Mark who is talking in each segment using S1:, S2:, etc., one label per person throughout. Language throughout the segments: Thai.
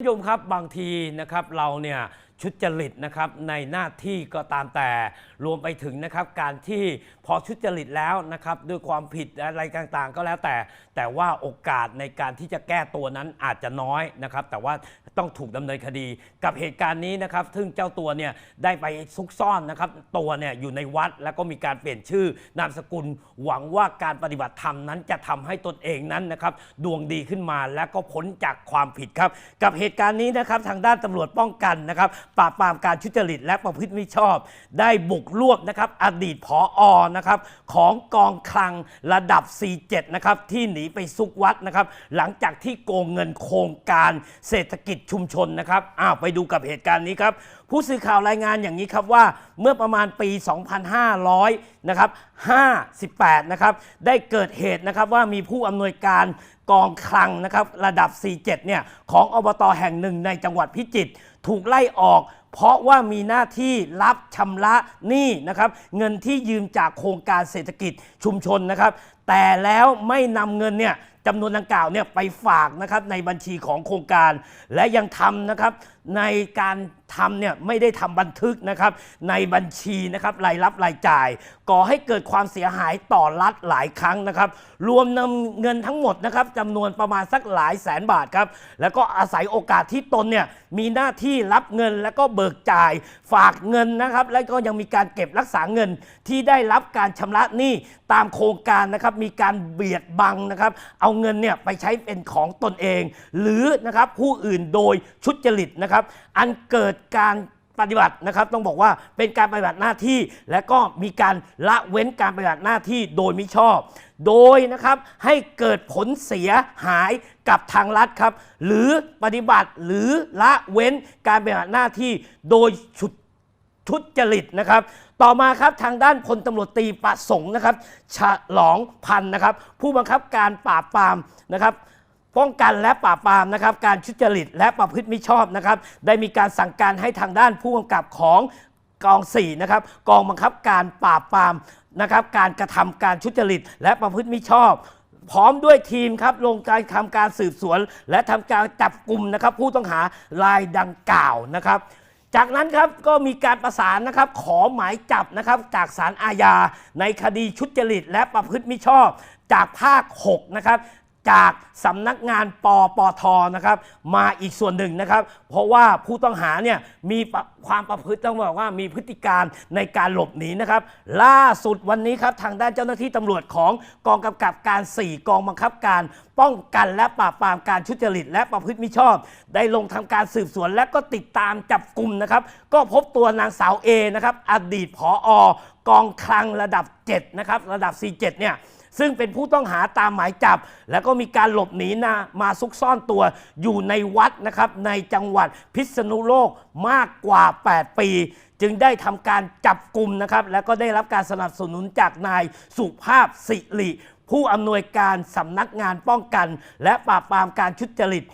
S1: ผู้ชมครับบางทีนะครับเราเนี่ย ชุดจริตนะครับในหน้าที่ก็ตามแต่รวมไปถึงนะครับการที่พอชุดจริตแล้วนะครับด้วยความผิดอะไรต่างๆ ก็แล้วแต่ แต่ว่าโอกาสในการที่จะแก้ตัวนั้นอาจจะน้อยนะครับแต่ว่าต้องถูกดำเนินคดี กับเหตุการณ์นี้นะครับซึ่งเจ้าตัวเนี่ยได้ไปซุกซ่อนนะครับตัวเนี่ยอยู่ในวัดแล้วก็มีการเปลี่ยนชื่อนามสกุล หวังว่าการปฏิบัติธรรมนั้นจะทำให้ตนเองนั้นนะครับดวงดีขึ้นมาและก็พ้นจากความผิดครับ กับเหตุการณ์นี้นะครับทางด้านตำรวจป้องกันนะครับ ปราบปรามการทุจริตและประพฤติมิชอบ ได้บุกรวบนะครับอดีตผออนะครับของกองคลังระดับ C7 นะครับที่หนีไปซุกวัดนะครับหลังจากที่โกงเงินโครงการเศรษฐกิจชุมชนนะครับอ้าวไปดูกับเหตุการณ์นี้ครับ ผู้สื่อข่าวรายงานอย่างนี้ครับว่าเมื่อประมาณปี 2500นะครับ58นะครับได้เกิดเหตุนะครับว่ามีผู้อำนวยการกองคลังนะครับระดับ C7 เนี่ยของอบตแห่งหนึ่งในจังหวัดพิจิตรถูกไล่ออกเพราะว่ามีหน้าที่รับชำระหนี้นะครับเงินที่ยืมจากโครงการเศรษฐกิจชุมชนนะครับ แต่แล้วไม่นำเงินเนี่ยจำนวนดังกล่าวเนี่ยไปฝากนะครับในบัญชีของโครงการ และยังทำนะครับ ในการทำเนี่ยไม่ได้ทำบันทึกนะครับในบัญชีนะครับรายรับรายจ่าย ก่อให้เกิดความเสียหายต่อรัฐหลายครั้งนะครับ รวมนำเงินทั้งหมดนะครับจำนวนประมาณสักหลายแสนบาทครับ แล้วก็อาศัยโอกาสที่ตนเนี่ยมีหน้าที่รับเงินแล้วก็เบิกจ่าย ฝากเงินนะครับ แล้วก็ยังมีการเก็บรักษาเงินที่ได้รับการชำระหนี้ตามโครงการนะครับมีการเบียดบังนะครับ เอาเงินเนี่ยไปใช้เป็นของตนเอง หรือนะครับผู้อื่นโดยชุดจริตนะครับอันเกิดการปฏิบัตินะครับ ต้องบอกว่าเป็นการปฏิบัติหน้าที่ และก็มีการละเว้นการปฏิบัติหน้าที่โดยมิชอบ โดยนะครับให้เกิดผลเสียหายกับทางรัฐครับ หรือปฏิบัติหรือละเว้นการปฏิบัติหน้าที่โดยชุดทุจริตนะครับ ต่อมาครับทางด้านพลตำรวจตีประสงค์นะครับ ฉลองพันนะครับ ผู้บังคับการปราบปรามนะครับ ป้องกันและปราบปรามนะครับการทุจริตและประพฤติมิชอบนะครับได้มีการสั่งการให้ทางด้านผู้กำกับของกอง4นะครับกองบังคับการปราบปรามนะครับการกระทำการทุจริต และประพฤติมิชอบ พร้อมด้วยทีมครับลงการทำการสืบสวน และทำการจับกลุ่มนะครับผู้ต้องหารายดังกล่าวนะครับจากนั้นครับก็มีการประสานนะครับขอหมายจับนะครับจากศาลอาญาในคดีชุดจริต และประพฤติมิชอบจากภาค 6 นะครับ จากสำนักงานปปทนะครับ มาอีกส่วนหนึ่งนะครับ เพราะว่าผู้ต้องหาเนี่ยมีความประพฤติต้องบอกว่ามีพฤติการในการหลบหนีนะครับ ล่าสุดวันนี้ครับทางด้านเจ้าหน้าที่ตำรวจของกองกำกับการ 4 กองบังคับการ ป้องกันและปราบปรามการทุจริต และประพฤติมิชอบ ได้ลงทำการสืบสวนและก็ติดตามจับกลุ่มนะครับ ก็พบตัวนางสาวเอนะครับอดีตผออกองคลังระดับ 7 นะครับ ระดับ C7 เนี่ย ซึ่งเป็นผู้ต้องหาตามหมายจับ แล้วก็มีการหลบหนีนะมาซุกซ่อนตัวอยู่ในวัดนะครับในจังหวัดพิษณุโลกมากกว่า 8 ปี จึงได้ทำการจับกลุ่มนะครับ แล้วก็ได้รับการสนับสนุนจากนายสุภาพสิริผู้อำนวยการสำนักงานป้องกัน และปราบปรามการชุจริต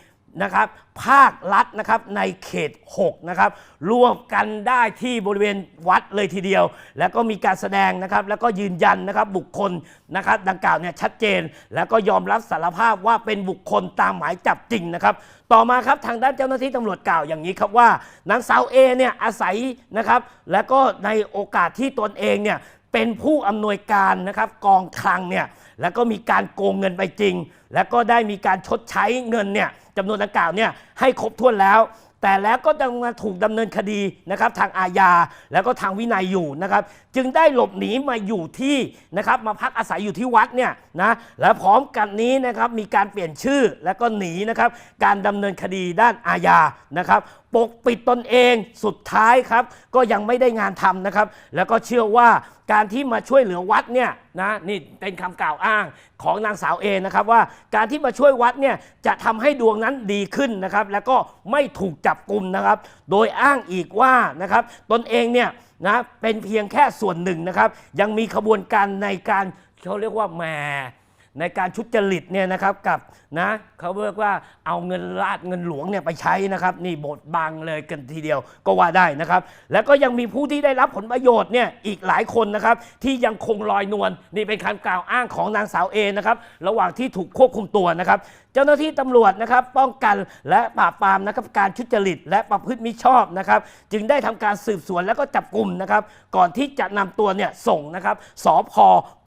S1: นะครับภาครัฐนะครับในเขต 6 นะครับรวมกันได้ที่บริเวณวัดเลยทีเดียว แล้วก็มีการแสดงนะครับแล้วก็ยืนยันนะครับบุคคลนะครับดังกล่าวเนี่ยชัดเจน แล้วก็ยอมรับสารภาพว่าเป็นบุคคลตามหมายจับจริงนะครับต่อมาครับทางด้านเจ้าหน้าที่ตำรวจกล่าวอย่างนี้ครับว่านางสาวเอเนี่ยอาศัยนะครับแล้วก็ในโอกาสที่ตนเองเนี่ย เป็นผู้อำนวยการนะครับกองคลังเนี่ยแล้วก็มีการโกงเงินไปจริง แล้วก็ได้มีการชดใช้เงินเนี่ยจำนวนดังกล่าวเนี่ยให้ครบถ้วนแล้ว แต่แล้วก็จะมาถูกดำเนินคดีนะครับทางอาญาแล้วก็ทางวินัยอยู่นะครับ จึงได้หลบหนีมาอยู่ที่นะครับมาพักอาศัยอยู่ที่วัดเนี่ยนะและพร้อมกันนี้นะครับมีการเปลี่ยนชื่อแล้วก็หนีนะครับการดำเนินคดีด้านอาญานะครับ ปกปิดตนเองสุดท้ายครับ ก็ยังไม่ได้งานทำนะครับ แล้วก็เชื่อว่าการที่มาช่วยเหลือวัดเนี่ยนะนี่เป็นคำกล่าวอ้างของนางสาวเอนะครับว่าการที่มาช่วยวัดเนี่ยจะทำให้ดวงนั้นดีขึ้นนะครับแล้วก็ไม่ถูกจับกลุ่มนะครับ โดยอ้างอีกว่านะครับตนเองเนี่ยนะเป็นเพียงแค่ส่วนหนึ่งนะครับ ยังมีขบวนการในการเขาเรียกว่าแหม ในการชุดจริตเนี่ยนะครับกับนะเขาเรียกว่าเอาเงินราชเงินหลวงเนี่ยไปใช้นะครับนี่บทบังเลยกันทีเดียวก็ว่าได้นะครับ แล้วก็ยังมีผู้ที่ได้รับผลประโยชน์เนี่ยอีกหลายคนนะครับที่ยังคงลอยนวลนี่เป็นคำกล่าวอ้างของนางสาวเอนะครับระหว่างที่ถูกควบคุมตัวนะครับเจ้าหน้าที่ตำรวจนะครับป้องกันและปราบปรามนะครับการทุจริต และประพฤติมิชอบนะครับ จึงได้ทำการสืบสวนแล้วก็จับกลุ่มนะครับ ก่อนที่จะนำตัวเนี่ยส่งนะครับสพ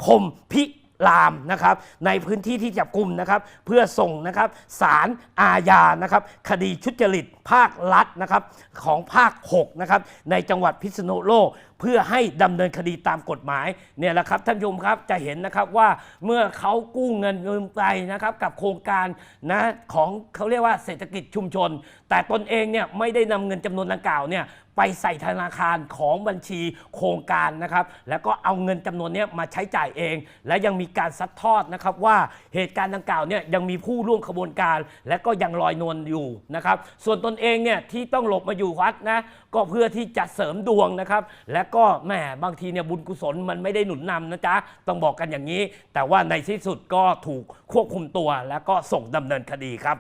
S1: พรหมพิ รามนะครับในพื้นที่ที่จับกลุ่มนะครับเพื่อส่งนะครับสารอาญานะครับคดีชุดจริตภาครัฐนะครับของภาค6นะครับในจังหวัดพิษณุโลกเพื่อให้ดำเนินคดีตามกฎหมายเนี่ยแหละครับท่านผู้ชมครับจะเห็นนะครับว่าเมื่อเขากู้เงินเงินไปนะครับกับโครงการนะของเขาเรียกว่าเศรษฐกิจชุมชน แต่ตนเองเนี่ยไม่ได้นำเงินจำนวนดังกล่าวเนี่ยไปใส่ธนาคารของบัญชีโครงการนะครับ แล้วก็เอาเงินจำนวนนี้มาใช้จ่ายเอง และยังมีการซัดทอดนะครับว่าเหตุการณ์ดังกล่าวเนี่ยยังมีผู้ร่วมขบวนการ และก็ยังลอยนวลอยู่นะครับ ส่วนตนเองเนี่ยที่ต้องหลบมาอยู่วัดนะก็เพื่อที่จะเสริมดวงนะครับ และก็แหมบางทีเนี่ยบุญกุศลมันไม่ได้หนุนนำนะจ๊ะ ต้องบอกกันอย่างนี้ แต่ว่าในที่สุดก็ถูกควบคุมตัวแล้วก็ส่งดำเนินคดีครับ